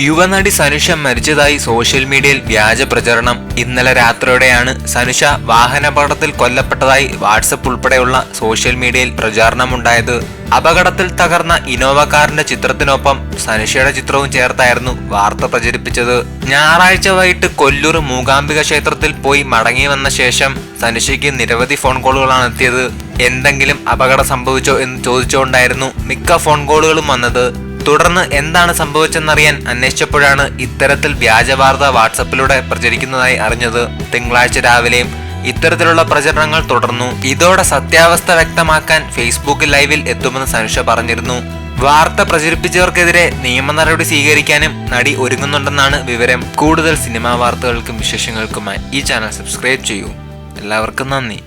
യുവനടി സനുഷ മരിച്ചതായി സോഷ്യൽ മീഡിയയിൽ വ്യാജ പ്രചരണം ഇന്നലെ രാത്രിയോടെയാണ്. സനുഷ വാഹനാപകടത്തിൽ കൊല്ലപ്പെട്ടതായി വാട്സപ്പ് ഉൾപ്പെടെയുള്ള സോഷ്യൽ മീഡിയയിൽ പ്രചാരണമുണ്ടായത്. അപകടത്തിൽ തകർന്ന ഇനോവ കാറിന്റെ ചിത്രത്തിനൊപ്പം സനുഷയുടെ ചിത്രവും ചേർത്തായിരുന്നു വാർത്ത പ്രചരിപ്പിച്ചത്. ഞായറാഴ്ച വൈകിട്ട് കൊല്ലൂർ മൂകാംബിക ക്ഷേത്രത്തിൽ പോയി മടങ്ങി വന്ന ശേഷം സനുഷയ്ക്ക് നിരവധി ഫോൺ കോളുകളാണ് എത്തിയത്. എന്തെങ്കിലും അപകടം സംഭവിച്ചോ എന്ന് ചോദിച്ചുകൊണ്ടായിരുന്നു മിക്ക ഫോൺ കോളുകളും വന്നത്. തുടർന്ന് എന്താണ് സംഭവിച്ചെന്നറിയാൻ അന്വേഷിച്ചപ്പോഴാണ് ഇത്തരത്തിൽ വ്യാജവാർത്ത വാട്സപ്പിലൂടെ പ്രചരിക്കുന്നതായി അറിഞ്ഞത് തിങ്കളാഴ്ച രാവിലെയും ഇത്തരത്തിലുള്ള പ്രചരണങ്ങൾ തുടർന്നു. ഇതോടെ സത്യാവസ്ഥ വ്യക്തമാക്കാൻ ഫേസ്ബുക്ക് ലൈവിൽ എത്തുമെന്ന് സനുഷ പറഞ്ഞിരുന്നു. വാർത്ത പ്രചരിപ്പിച്ചവർക്കെതിരെ നിയമ നടപടി സ്വീകരിക്കാനും നടി ഒരുങ്ങുന്നുണ്ടെന്നാണ് വിവരം. കൂടുതൽ സിനിമാ വാർത്തകൾക്കും വിശേഷങ്ങൾക്കുമായി ഈ ചാനൽ സബ്സ്ക്രൈബ് ചെയ്യൂ. എല്ലാവർക്കും നന്ദി.